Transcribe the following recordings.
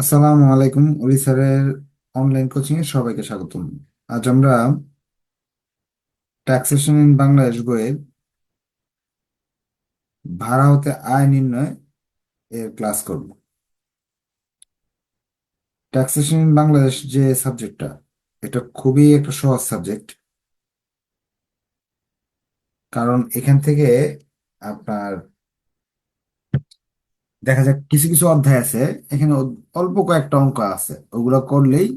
আসসালামু আলাইকুম অলি স্যারের অনলাইন কোচিং এ সবাইকে স্বাগতম। আজ আমরা ট্যাক্সেশন ইন বাংলাদেশ বইয়ের ভাড়া হতে আয় নির্ণয় এর ক্লাস করব। ট্যাক্সেশন ইন বাংলাদেশ যে সাবজেক্টটা এটা খুবই একটা সহজ সাবজেক্ট কারণ এখান থেকে আপনার দেখা যাক, কিছু কিছু অধ্যায় আছে, এখানে অল্প কয়েকটা অঙ্ক আছে। ওগুলো করলেই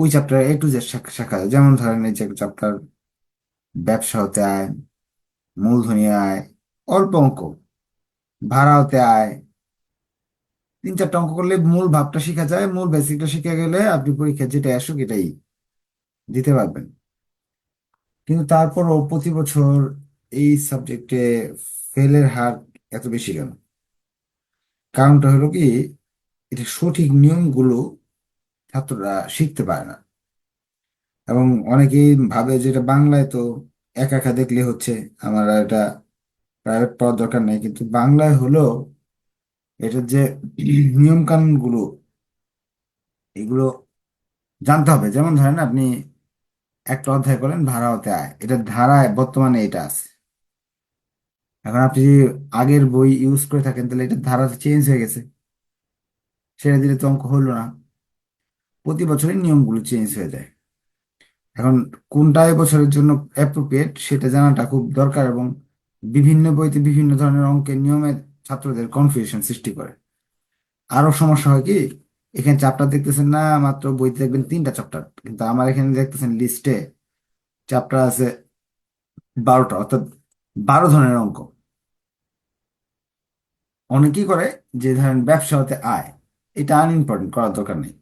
ওই চ্যাপ্টার এ টু জেড শেখা যায় যেমন ধরেন এই যে চ্যাপ্টার ব্যবসা হতে আয়, মূলধনী আয়, অল্প অঙ্ক ভাড়া হতে আয়। তিন চারটা অঙ্ক করলে মূল ভাবটা শেখা যায়, মূল বেসিকটা শিখে গেলে আপনি পরীক্ষা যেটা আসুক এটাই দিতে পারবেন। কিন্তু তারপরও প্রতি বছর এই সাবজেক্টে ফেলের হার এত বেশি কেন? কারণটা হলো কি, এটা সঠিক নিয়মগুলো ছাত্ররা শিখতে পারে না। এবং অনেকেই ভাবে যে এটা বাংলায় তো একা একা দেখলে হচ্ছে আমার এটা প্রাইভেট পড়ার দরকার নেই। কিন্তু বাংলায় হলো এটার যে নিয়ম কানুনগুলো এগুলো জানতে হবে। যেমন ধরেন আপনি একটা অধ্যায় করেন ভাড়া হতে আয় এটা ধারায় বর্তমানে এটা আছে। এখন আপনি যদি আগের বই ইউজ করে থাকেন, তাহলে এটা ধারা চেঞ্জ হয়ে গেছে। সেটা দিলে তো অঙ্ক হলো না। প্রতি বছরই নিয়মগুলো চেঞ্জ হয়ে যায়। এখন কোনটা বছরের জন্য অ্যাপ্রোপ্রিয়েট সেটা জানাটা খুব দরকার এবং বিভিন্ন বইতে বিভিন্ন ধরনের অঙ্কের নিয়মে ছাত্রদের কনফিউশন সৃষ্টি করে। আরও সমস্যা হয় কি, এখানে চ্যাপ্টার দেখতেছেন না, মাত্র বইতে দেখবেন তিনটা চ্যাপ্টার কিন্তু আমার এখানে দেখতেছেন লিস্টে চ্যাপ্টার আছে বারোটা, অর্থাৎ বারো ধরনের অঙ্ক। অনেকেই করে যে ধরেন ব্যবসা হতে আয়, এটা আনইম্পর্টেন্ট করার দরকার নেই।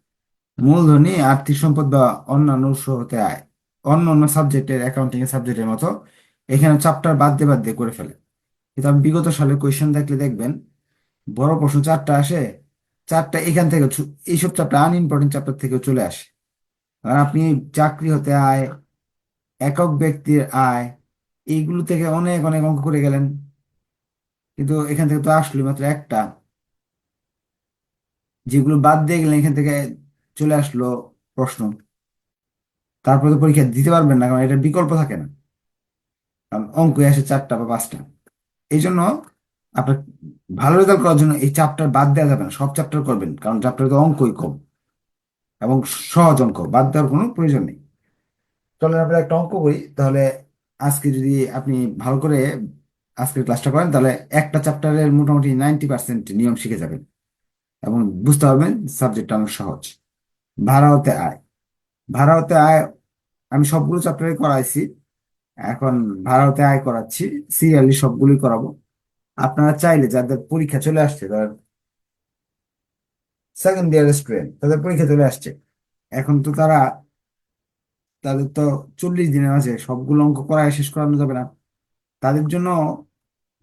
মূলধনই আর্থিক সম্পদ বা অন্যান্য উৎস হতে আয় অন্য অন্য সাবজেক্টের অ্যাকাউন্টিং এর সাবজেক্টের মতো এখানে চ্যাপ্টার বাদ দিয়ে বাদ দিয়ে করে ফেলে। কিন্তু আপনি বিগত সালে কোয়েশ্চেন দেখলে দেখবেন, বড় প্রশ্ন চারটা আসে, চারটা এখান থেকে এইসব চ্যাপ্টার আনইম্পর্টেন্ট চ্যাপ্টার থেকে চলে আসে। আর আপনি চাকরি হতে আয়, একক ব্যক্তির আয়, এইগুলো থেকে অনেক অনেক অঙ্ক করে গেলেন। কিন্তু এখান থেকে তো আসলো মাত্র একটা। যেগুলো বাদ দিয়ে গেলেন, এখান থেকে চলে আসলো প্রশ্ন। তারপরে তো পরীক্ষা দিতে পারবেন না, কারণ এটা বিকল্প থাকে না। কারণ অঙ্ক আসে চারটা বা পাঁচটা। এই জন্য আপনার ভালো রেজাল্ট করার জন্য এই চ্যাপ্টার বাদ দেওয়া যাবে না, সব চ্যাপ্টার করবেন, কারণ চ্যাপ্টারে তো অঙ্কই কম এবং সহজ অঙ্ক, বাদ দেওয়ার কোনো প্রয়োজন নেই। চলেন আমরা একটা অঙ্ক করি, তাহলে আজকে যদি আপনি ভালো করে আজকের ক্লাসটা করেন, তাহলে একটা চ্যাপ্টারের মোটামুটি নাইনটি পার্সেন্ট নিয়ম শিখে যাবেন। এবং বুঝতে পারবেন সাবজেক্টটা অনেক সহজ। ভাড়া হতে আয়। ভাড়া হতে আয়, আমি সবগুলো চ্যাপ্টারে করাইছি। এখন ভাড়া হতে আয় করাচ্ছি সিরিয়ালি সবগুলোই করাবো। আপনারা চাইলে যাদের পরীক্ষা চলে আসছে ধর সেকেন্ড ইয়ার স্টুডেন্ট তাদের পরীক্ষা চলে আসছে। এখন তো তারা, তাদের তো চল্লিশ দিনের আছে, সবগুলো অঙ্ক করায় শেষ করানো যাবে না। তাদের জন্য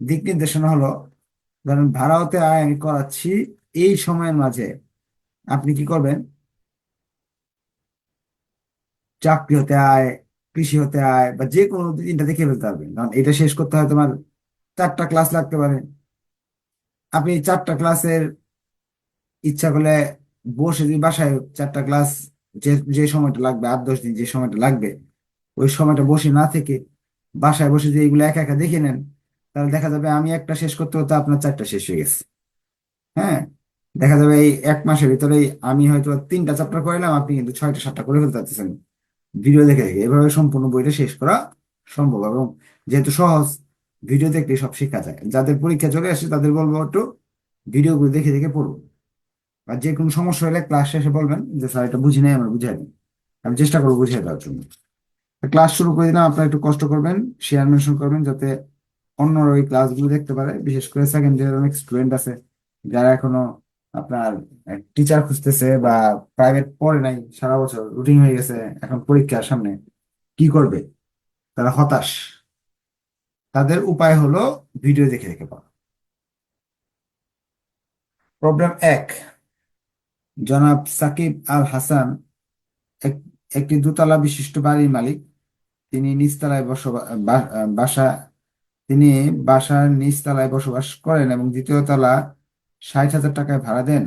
দিক নির্দেশনা হলো, ধরেন ভাড়া হতে আয় আমি করাচ্ছি এই সময়ের মাঝে, আপনি কি করবেন? চাকরি হতে আয়, কৃষি হতে আয়, বা যে কোনো তিনটা দেখে ফেলতে পারবেন। কারণ এটা শেষ করতে হয় তোমার চারটা ক্লাস লাগতে পারে। আপনি চারটা ক্লাসের ইচ্ছা করলে বসে যদি বাসায় চারটা ক্লাস যে যে সময়টা লাগবে, আট দশ দিন যে সময়টা লাগবে, ওই সময়টা বসে না থেকে বাসায় বসে যে এগুলো একা একা দেখে নেন, তাহলে দেখা যাবে আমি একটা শেষ করতে হতে আপনার চারটা শেষ হয়ে গেছে। হ্যাঁ? দেখা যাবে এই এক মাসের ভিতরে আমি হয়তো তিনটা চ্যাপ্টার করলাম আপনি কিন্তু ছয়টা সাতটা করে ফেলতে পারতেছেন ভিডিও দেখে দেখে এভাবে সম্পূর্ণ বইটা শেষ করা সম্ভব এবং যেহেতু সহজ, ভিডিও দেখলে সব শেখা যায়। যাদের পরীক্ষা চলে আসে তাদের বলব একটু ভিডিওগুলো দেখে দেখে পড়ুন। আর যে কোনো সমস্যা হলে ক্লাস শেষে বলবেন যে, স্যার, এটা বুঝি নাই, আমরা বুঝাই দিন আমি চেষ্টা করব বুঝিয়ে দেওয়ার জন্য। ক্লাস শুরু করে দিলাম, আপনারা একটু কষ্ট করবেন শেয়ার মেনশন করবেন যাতে অন্যরা ওই ক্লাসগুলো দেখতে পারে। বিশেষ করে সেকেন্ড ইয়ারের অনেক স্টুডেন্ট আছে, যারা এখনও আপনার টিচার খুঁজতেছে বা প্রাইভেট পড়ে নাই, সারা বছর রুটিন হয়ে গেছে, এখন পরীক্ষার সামনে, কি করবে? তারা হতাশ। তাদের উপায় হলো ভিডিও দেখে দেখে পড়া। প্রবলেম এক, জনাব সাকিব আল হাসান, এক- একটি দোতলা বিশিষ্ট বাড়ির মালিক তিনি নিচতলায় বসবাস বাসা, তিনি বাসার নিচতলায় বসবাস করেন এবং দ্বিতীয় তলা ষাট হাজার টাকায় ভাড়া দেন।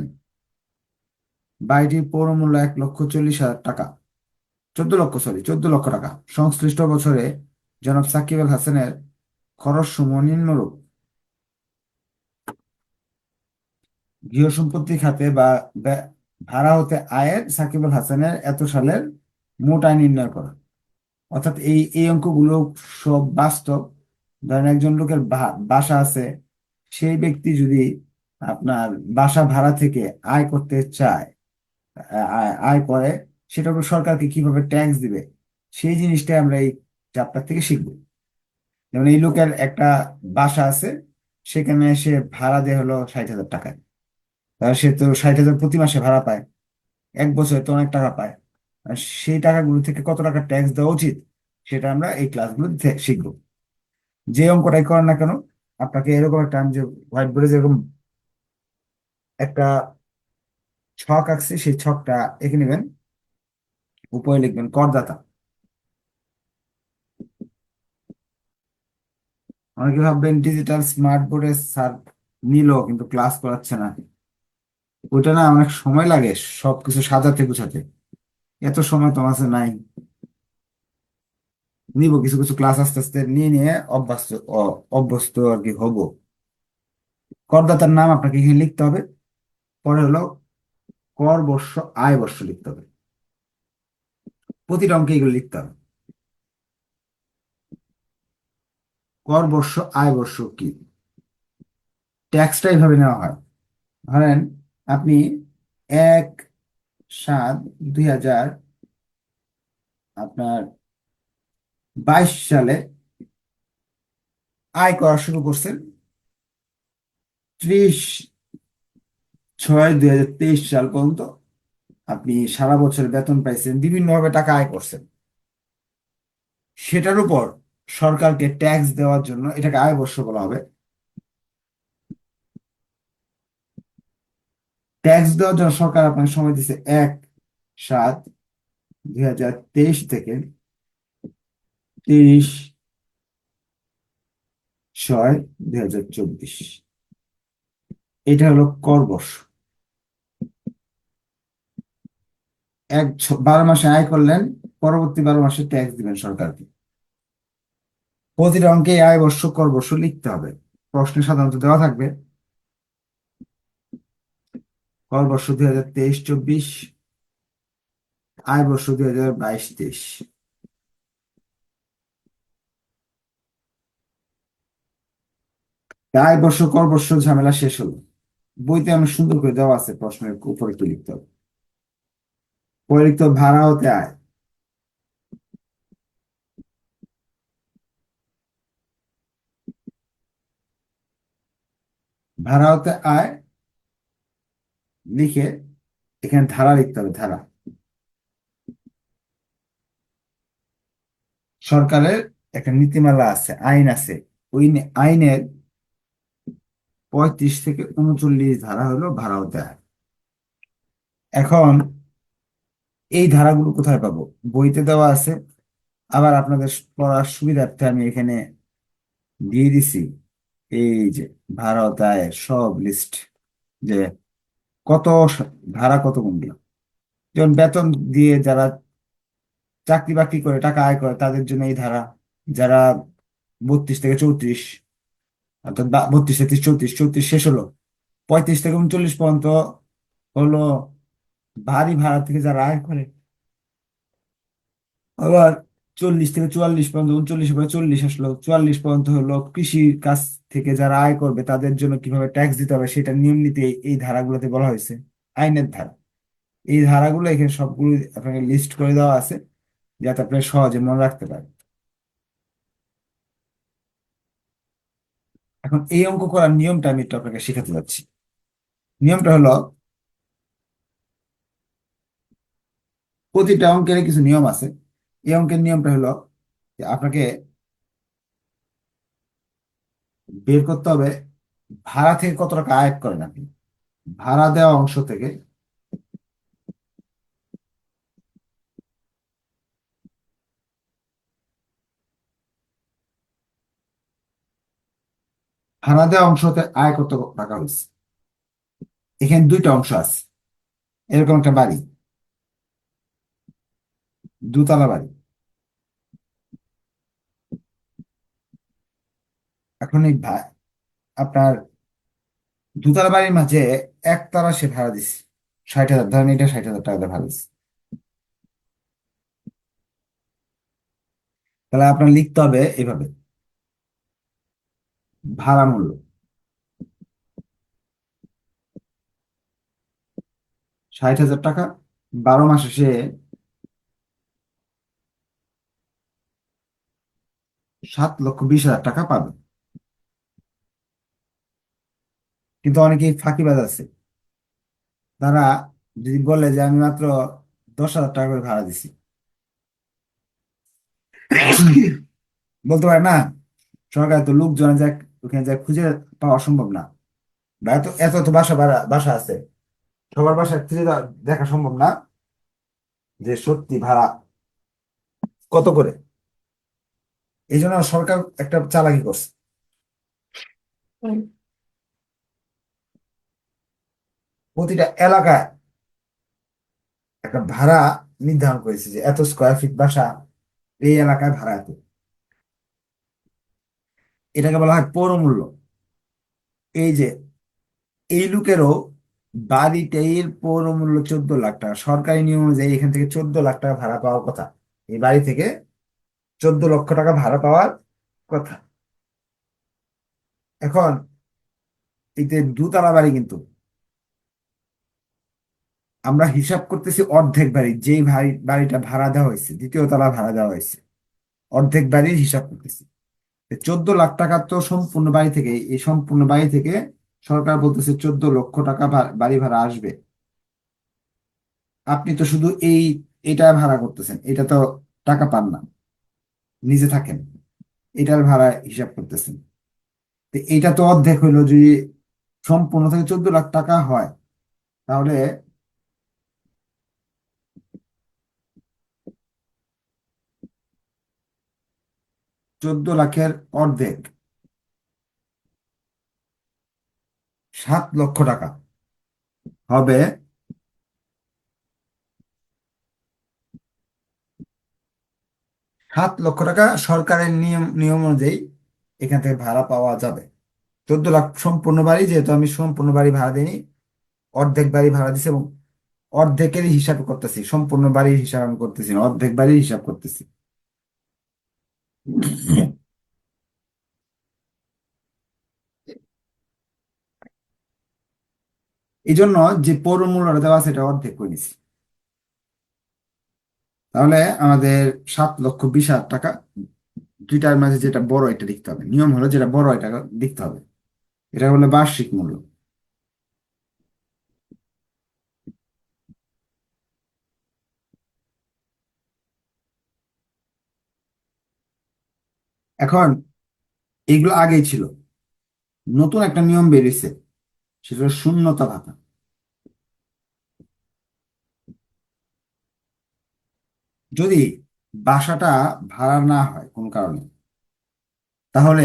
বাড়িটির পৌর মূল্য এক লক্ষ চল্লিশ হাজার টাকা। চোদ্দ লক্ষ সরি চোদ্দ লক্ষ টাকা। সংশ্লিষ্ট বছরে জনাব সাকিব আল হাসানের খরচ সমূহ নিম্নরূপ। গৃহ সম্পত্তি খাতে বা ভাড়া হতে আয়ের সাকিব আল হাসানের এত সালের মোট আয় নির্ণয় করা। অর্থাৎ এই এই অঙ্কগুলো সব বাস্তব। ধরেন একজন লোকের বাসা আছে, সেই ব্যক্তি যদি আপনার বাসা ভাড়া থেকে আয় করতে চায় আয় করে, সেটার উপর সরকারকে কীভাবে ট্যাক্স দিবে, সেই জিনিসটাই আমরা এই চ্যাপ্টার থেকে শিখব। যেমন এই লোকের একটা বাসা আছে, সেখানে সে ভাড়া দেয় হলো ষাট হাজার টাকায়। সে তো ষাট হাজার প্রতি মাসে ভাড়া পায়, এক বছরে তো অনেক টাকা পায়। সেই টাকাগুলো থেকে কত টাকা ট্যাক্স দেওয়া উচিত, সেটা আমরা এই ক্লাসগুলো শিখব। যে অঙ্কটাই করেন না কেন, আপনাকে এরকম একটা আমি যে হোয়াইট বোর্ডে যেরকম একটা ছক আঁকছি, সেই ছকটা এঁকে নেবেন। উপরে লিখবেন করদাতা। অনেকে ভাববেন ডিজিটাল স্মার্ট বোর্ডে স্যার নিল, কিন্তু ক্লাস করাচ্ছে না। ওটা না অনেক সময় লাগে সবকিছু সাজাতে গুছাতে। এত সময় তো আমার কাছে নাই। নিব, কিছু কিছু ক্লাস আস্তে আস্তে নিয়ে নিয়ে অভ্যস্ত অভ্যস্ত আর কি হব। করদাতার নাম আপনাকে এখানে লিখতে হবে। পরে হলো কর বর্ষ, আয় বর্ষ লিখতে হবে। প্রতিটা অঙ্কে এগুলো লিখতে হবে। কর বর্ষ, আয় বর্ষ কি? ট্যাক্সটা এইভাবে নেওয়া হয়। ধরেন আপনি এক সাত দুই হাজার আপনার বাইশ সালে আয় করা শুরু করছেন। ত্রিশ ছয় দুই হাজার তেইশ সাল পর্যন্ত আপনি সারা বছর বেতন পাইছেন, বিভিন্নভাবে টাকা আয় করছেন। সেটার উপর সরকারকে ট্যাক্স দেওয়ার জন্য এটাকে আয় বর্ষ বলা হবে। ট্যাক্স দেওয়ার জন্য সরকার আপনাকে সময় দিচ্ছে এক সাত দুই হাজার তেইশ থেকে তিরিশ ছয় দুই হাজার চব্বিশ। এটা হলো কর বর্ষ। এক বারো মাসে আয় করলেন, পরবর্তী বারো মাসে ট্যাক্স দিবেন সরকারকে। প্রতিটা অঙ্কে আয় বর্ষ, কর বর্ষ লিখতে হবে। প্রশ্নে সাধারণত দেওয়া থাকবে কর বর্ষ দুই হাজার তেইশ, চব্বিশ। আয় বর্ষ দুই হাজার বাইশ, তেইশ। আয় বর্ষ, কর বর্ষ ঝামেলা শেষ হলো। বইতে আমি সুন্দর করে দেওয়া আছে প্রশ্নের উপরে কি লিখতে হবে? পরে লিখতে হবে, ভাড়া হতে আয়। ভাড়া হতে আয় লিখে এখানে ধারা লিখতে হবে, ধারা। সরকারের একটা নীতিমালা আছে, আইন আছে। ওই আইনের পঁয়ত্রিশ থেকে উনচল্লিশ ধারা হলো ভাড়া আয় এখন এই ধারাগুলো কোথায় পাবো? বইতে দেওয়া আছে। আবার আপনাদের পড়ার সুবিধার্থে আমি এখানে দিয়ে দিছি। এই যে আয়ের সব লিস্ট যে কত ধারা কত কোনগুলো যেমন বেতন দিয়ে যারা চাকরি বাকরি করে, টাকা আয় করে, তাদের জন্য এই ধারা। যারা বত্রিশ থেকে চৌত্রিশ, অর্থাৎ বত্রিশ তেত্রিশ, চৌত্রিশ চৌত্রিশ শেষ হলো, পঁয়ত্রিশ থেকে উনচল্লিশ পর্যন্ত হলো ভারী ভাড়া থেকে যারা আয় করে। আবার চল্লিশ থেকে চুয়াল্লিশ পর্যন্ত উনচল্লিশ পরে চল্লিশ আসলো, চুয়াল্লিশ পর্যন্ত হলো কৃষি কাজ থেকে যারা আয় করবে, তাদের জন্য কীভাবে ট্যাক্স দিতে হবে সেটা নিয়ম নীতি এই ধারাগুলোতে বলা হয়েছে। আইনের ধারা। এই ধারাগুলো এখানে সবগুলো আপনাকে লিস্ট করে দেওয়া আছে, যাতে আপনি সহজে মনে রাখতে পারেন। এখন এই অঙ্ক করার নিয়মটা আমি একটু আপনাকে শেখাতে যাচ্ছি। নিয়মটা হলো, প্রতিটা অঙ্কের কিছু নিয়ম আছে। এই অঙ্কের নিয়মটা হলো যে আপনাকে বের করতে হবে ভাড়া থেকে কত টাকা আয় করেন আপনি? ভাড়া দেওয়া অংশ থেকে ভাড়া দেওয়া অংশতে আয় কত টাকা হয়েছে? এখানে দুইটা অংশ আছে। এরকম একটা বাড়ি। দুতলা বাড়ি। এখন এই আপনার দোতলা বাড়ির মাঝে একতলা সে ভাড়া দিচ্ছে। ষাট হাজার, ধরেন এটা ষাট হাজার টাকা ভাড়া দিচ্ছে। তাহলে আপনার লিখতে হবে এভাবে ভাড়া মূল্য। ষাট হাজার টাকা, বারো মাসে সে সাত লক্ষ বিশ হাজার টাকা পাবে। কিন্তু অনেকেই ফাঁকিবাজ আছে। তারা যদি বলে যে আমি মাত্র দশ হাজার টাকা করে ভাড়া দিছি। বলতে পারে না, সরকার তো লোকজন যায় ওখানে যায় খুঁজে পাওয়া সম্ভব না। বা এত এত তো বাসা ভাড়া, বাসা আছে। সবার বাসায় খুঁজে দেখা সম্ভব না যে সত্যি ভাড়া কত করে। এই জন্য সরকার একটা চালাকি করছে। প্রতিটা এলাকায় একটা ভাড়া নির্ধারণ করেছে যে এত স্কোয়ার ফিট বাসা এই এলাকায় ভাড়া এত। এটাকে বলা হয় পৌরমূল্য। এই যে এই লোকেরও বাড়িটার পৌরমূল্য চোদ্দ লাখ টাকা। সরকারি নিয়ম অনুযায়ী এখান থেকে চোদ্দ লাখ টাকা ভাড়া পাওয়ার কথা। এই বাড়ি থেকে চোদ্দ লক্ষ টাকা ভাড়া পাওয়ার কথা। এখন এতে দুতলা বাড়ি কিন্তু আমরা হিসাব করতেছি অর্ধেক বাড়ি, যেই বাড়ি বাড়িটা ভাড়া দেওয়া হয়েছে, দ্বিতীয় তলা ভাড়া দেওয়া হয়েছে, অর্ধেক বাড়ির হিসাব করতেছি। চোদ্দ লাখ টাকা তো সম্পূর্ণ বাড়ি থেকে, এই সম্পূর্ণ বাড়ি থেকে সরকার বলতেছে চোদ্দ লক্ষ টাকা বাড়ি ভাড়া আসবে। আপনি তো শুধু এই, এটা ভাড়া করতেছেন, এটা তো টাকা পান না, নিজে থাকেন, এটার ভাড়া হিসাব করতেছেন। তো এইটা তো অর্ধেক হইল, যদি সম্পূর্ণ থেকে চোদ্দ লাখ টাকা হয়, তাহলে চোদ্দ লাখের অর্ধেক। সাত লক্ষ টাকা। হবে সাত লক্ষ টাকা সরকারের নিয়ম নিয়ম অনুযায়ী এখান থেকে ভাড়া পাওয়া যাবে। চোদ্দ লাখ সম্পূর্ণ বাড়ি, যেহেতু আমি সম্পূর্ণ বাড়ি ভাড়া দিইনি, অর্ধেক বাড়ি ভাড়া দিছি এবং অর্ধেকেরই হিসাব করতেছি, সম্পূর্ণ বাড়ির হিসাব আমি করতেছি অর্ধেক বাড়ির হিসাব করতেছি। এই জন্য যে পৌর মূল্যটা দেওয়া আছে এটা অর্ধেক করে নিছি। তাহলে আমাদের সাত লক্ষ বিশ হাজার টাকা, দুইটার মাঝে যেটা বড় এটা লিখতে হবে। নিয়ম হলো যেটা বড় এটা লিখতে হবে। এটা হলো বার্ষিক মূল্য। এখন এগুলো আগেই ছিল। নতুন একটা নিয়ম বেরিয়েছে, সেটা শূন্যতা ভাতা। যদি বাসাটা ভাড়া না হয় কোনো কারণে, তাহলে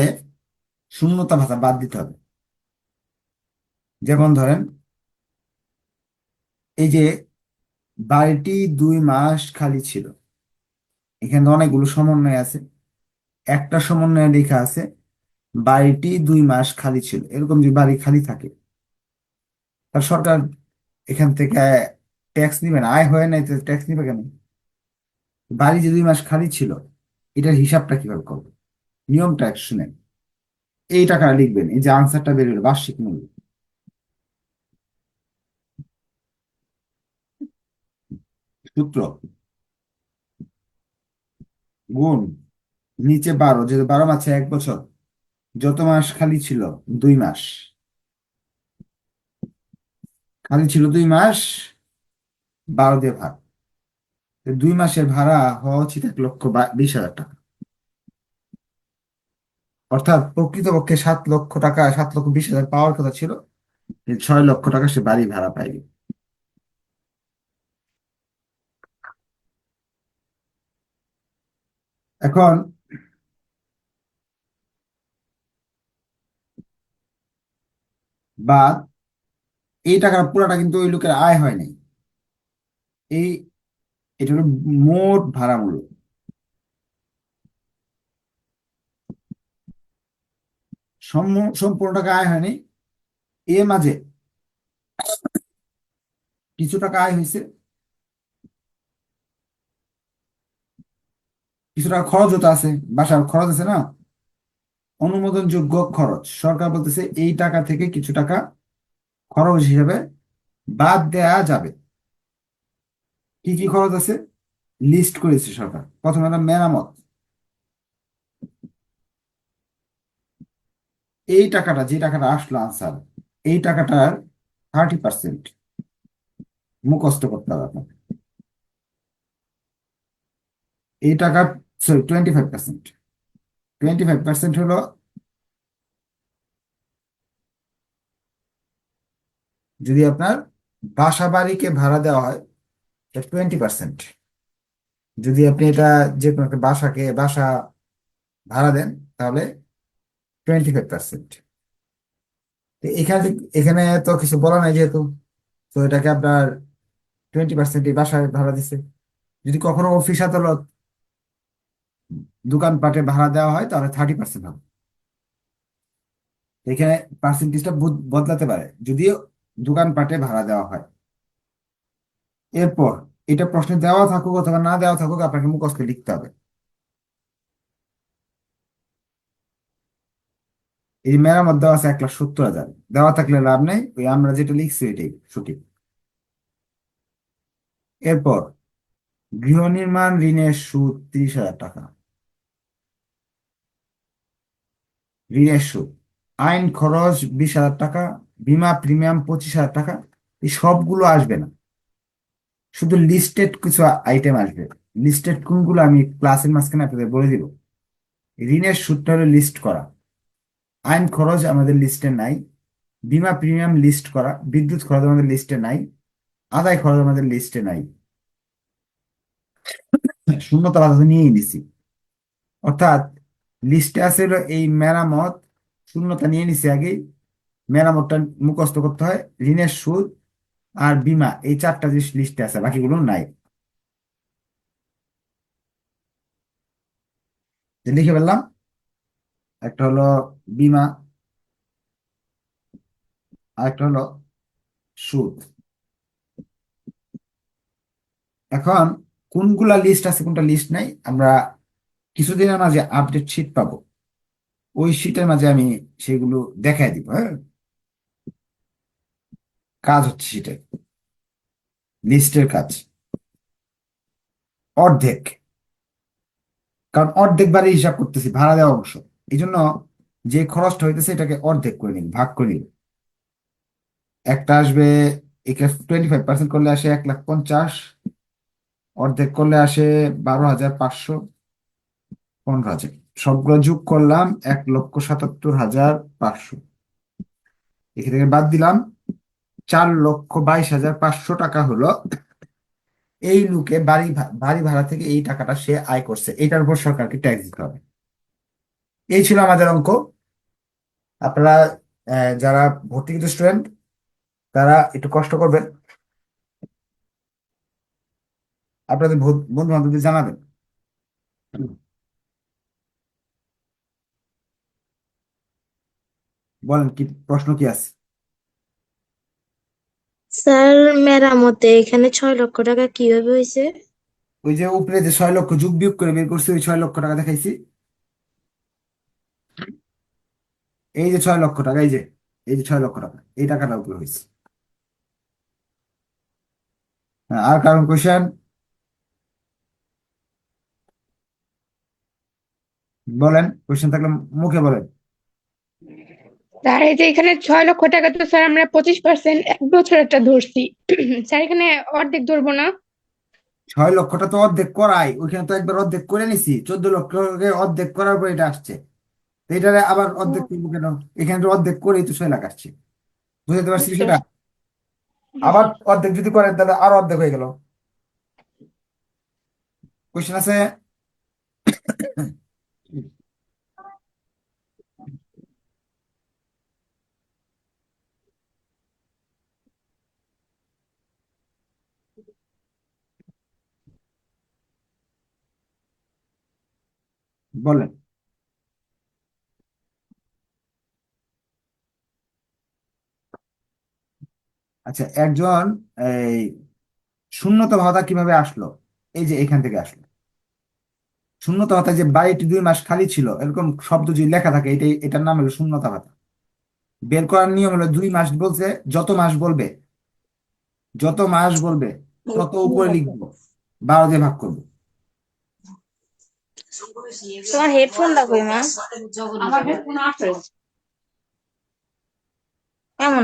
শূন্যতা ভাতা বাদ দিতে হবে। যেমন ধরেন, এই যে বাড়িটি দুই মাস খালি ছিল, এখানে অনেকগুলো সমন্বয় আছে। একটা সমন্বয়ে লেখা আছে, বাড়িটি দুই মাস খালি ছিল। এরকম যে বাড়ি খালি থাকে তার সরকার এখান থেকে ট্যাক্স নিবে না। আয় হয় নাই, তো ট্যাক্স নিবে কেন? বাড়ি যে দুই মাস খালি ছিল, এটার হিসাবটা কীভাবে করবে? নিয়মটা শুনেন। এই টাকাটা লিখবেন, এই যে আনসারটা বের হলো, বার্ষিক মূল্য। সূত্র। গুণ। নিচে বারো, যেহেতু বারো মাসে এক বছর। যত মাস খালি ছিল? দুই মাস। খালি ছিল দুই মাস, বারো দিয়ে ভাগ। দুই মাসের ভাড়া হওয়া উচিত এক লক্ষ বিশ হাজার টাকা। অর্থাৎ প্রকৃতপক্ষে সাত লক্ষ টাকা, সাত লক্ষ বিশ হাজার পাওয়ার কথা ছিল ছয় লক্ষ টাকা সে বাড়ি ভাড়া পাইবে এখন বা এই টাকার পুরাটা কিন্তু ওই লোকের আয় হয় নাই। এই, এটা হলো মোট ভাড়া মূল্য সম্পূর্ণ টাকা আয় হয়নি। এর মাঝে কিছু টাকা আয় হয়েছে। কিছু টাকা খরচ হতে আছে, বাসার খরচ আছে না? অনুমোদনযোগ্য খরচ। সরকার বলতেছে, এই টাকা থেকে কিছু টাকা খরচ হিসেবে বাদ দেয়া যাবে। কি কি খরচ আছে? লিস্ট করেছে সরকার। প্রথমে মেরামত। এই টাকাটা, যে টাকাটা আসলো আনসার, এই টাকাটার থার্টি পার্সেন্ট মুখস্থ করতে হবে আপনাকে। এই টাকা sorry twenty five percent twenty five percent হলো যদি আপনার বাসা বাড়িকে ভাড়া দেওয়া হয় টোয়েন্টি পার্সেন্ট যদি আপনি এটা যে কোনো একটা বাসাকে, বাসা ভাড়া দেন, তাহলে টোয়েন্টি ফাইভ পার্সেন্ট এখানে এখানে তো কিছু বলা নাই যেহেতু, তো এটাকে আপনার টোয়েন্টি পার্সেন্ট বাসায় ভাড়া দিছে। যদি কখনো অফিস আদালত দোকানপাটে ভাড়া দেওয়া হয়, তাহলে থার্টি পার্সেন্ট হবে। এখানে পার্সেন্টেজটা বদলাতে পারে, যদিও দোকানপাটে ভাড়া দেওয়া হয়। এরপর, এটা প্রশ্নে দেওয়া থাকুক অথবা না দেওয়া থাকুক, আপনাকে মুখস্থ লিখতে হবে। এই মেরামত দেওয়া আছে এক লাখ সত্তর হাজার। দেওয়া থাকলে লাভ নেই, ওই আমরা যেটা লিখছি এটাই সঠিক। এরপর, গৃহ নির্মাণ ঋণের সুদ তিরিশ হাজার টাকা। ঋণের সুদ আইন, খরচ, বিশ হাজার টাকা, বিমা, প্রিমিয়াম, পঁচিশ হাজার টাকা, এই সবগুলো আসবে না। শুধু লিস্টেড কিছু আইটেম আসবে। লিস্টেড কোনগুলো আমি ক্লাসের মাঝখানে আপনাদের বলে দিব। ঋণের সুদটা হলো লিস্ট করা। আইন, খরচ আমাদের লিস্টে নাই। বিমা, প্রিমিয়াম লিস্ট করা। বিদ্যুৎ খরচ আমাদের লিস্টে নাই। আদায় খরচ আমাদের লিস্টে নাই। শূন্যতা নিয়েই নিছি। অর্থাৎ লিস্টে আছে এই মেরামত শূন্যতা নিয়ে নিছি আগেই মেরামতটা মুখস্থ করতে হয়, ঋণের সুদ আর বিমা, এই চারটা জিনিস লিস্টে আছে, বাকিগুলো নাই। লিখে ফেললাম, একটা হলো বিমা আর একটা হলো সুদ। এখন কোনগুলা লিস্ট আছে, কোনটা লিস্ট নাই, আমরা কিছুদিনের মাঝে আপডেট শিট পাবো। ওই শিটের মাঝে আমি সেগুলো দেখাই দিব হ্যাঁ? কাজ হচ্ছে সেটাই। লিস্টের কাজ। অর্ধেক। কারণ অর্ধেক বাড়ি হিসাব করতেছি, ভাড়া দেওয়া অংশ। এই জন্য যে খরচটা হইতেছে এটাকে অর্ধেক করে নিন, ভাগ করে নিন। একটা আসবে টোয়েন্টি ফাইভ পার্সেন্ট করলে আসে এক লাখ পঞ্চাশ, অর্ধেক করলে আসে বারো হাজার পাঁচশো। পনেরো হাজার সবগুলো যোগ করলাম এক লক্ষ সাতাত্তর হাজার পাঁচশো। এখান থেকে বাদ দিলাম, চার লক্ষ বাইশ হাজার পাঁচশো টাকা হলো এই লুকে বাড়ি বাড়ি ভাড়া থেকে এই টাকাটা সে আয় করছে। এটার উপর সরকারকে ট্যাক্স দিতে হবে। এই ছিল আমাদের অঙ্ক। আপনারা যারা ভর্তিকৃত স্টুডেন্ট, তারা একটু কষ্ট করবেন। আপনাদের বন্ধু বান্ধবদের জানাবেন। বলেন কি প্রশ্ন কি আছে? স্যার মেরামতে এখানে ছয় লক্ষ টাকা কীভাবে হয়েছে? ওই যে উপরে যে ছয় লক্ষ যোগ বিয়োগ করে বের করছি ওই ছয় লক্ষ টাকা দেখাইছি। এই যে ছয় লক্ষ টাকা এই যে এই যে ছয় লক্ষ টাকা এই টাকাটা উপরে হয়েছে। হ্যাঁ, আর কারণ কোশ্চেন বলেন কোশ্চেন থাকলে মুখে বলেন। স্যার এই যে এখানে ছয় লক্ষ টাকা তো স্যার আমরা পঁচিশ পার্সেন্ট এক বছর একটা ধরছি। স্যার এখানে অর্ধেক ধরবো না। ছয় লক্ষটা তো অর্ধেক করাই ওইখানে তো একবার অর্ধেক করে নিছি চোদ্দ লক্ষকে অর্ধেক করার পর এটা আসছে। তো এটারে আবার অর্ধেক করব কেন? এখানে তো অর্ধেক করেই তো ছয় লাখ আসছে। বুঝতে পারছি আচ্ছা। সেটা আবার অর্ধেক যদি করেন তাহলে আরও অর্ধেক হয়ে গেল। কোশ্চেন আছে? বলেন। আচ্ছা একজন এই শূন্যতা ভাতা কীভাবে আসলো? এই যে এখান থেকে আসলো। শূন্যতা ভাতা যে বাড়িটি দুই মাস খালি ছিল, এরকম শব্দ যদি লেখা থাকে, এটাই, এটার নাম হলো শূন্যতা ভাতা। বের করার নিয়ম হলো দুই মাস বলছে, যত মাস বলবে, যত মাস বলবে, তত উপরে লিখব, বারো দিয়ে ভাগ করব। তোমার হেডফোনটা কই মা। আমার হেডফোন আছে। এমন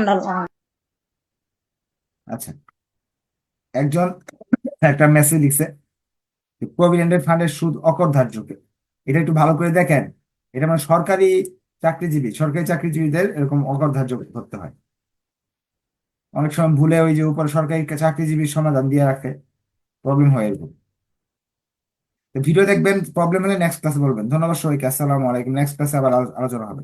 আচ্ছা। একজন একটা মেসেজ লিখছে প্রভিডেন্ট ফান্ডের সুদ অকরধার্যকে। এটা একটু ভালো করে দেখেন। এটা মানে সরকারি চাকরিজীবী সরকারি চাকরিজীবীদের এরকম অকরধার্য করতে হয়। অনেক সময় ভুলে ওই যে উপরে সরকারি চাকরিজীবীর সমাধান দিয়ে রাখে। প্রবলেম হয় এরকম। ভিডিও দেখবেন প্রবলেম হলে নেক্সট ক্লাসে বলবেন। ধন্যবাদ সবাইকে, আসসালামু আলাইকুম। নেক্সট ক্লাসে আবার আলোচনা হবে।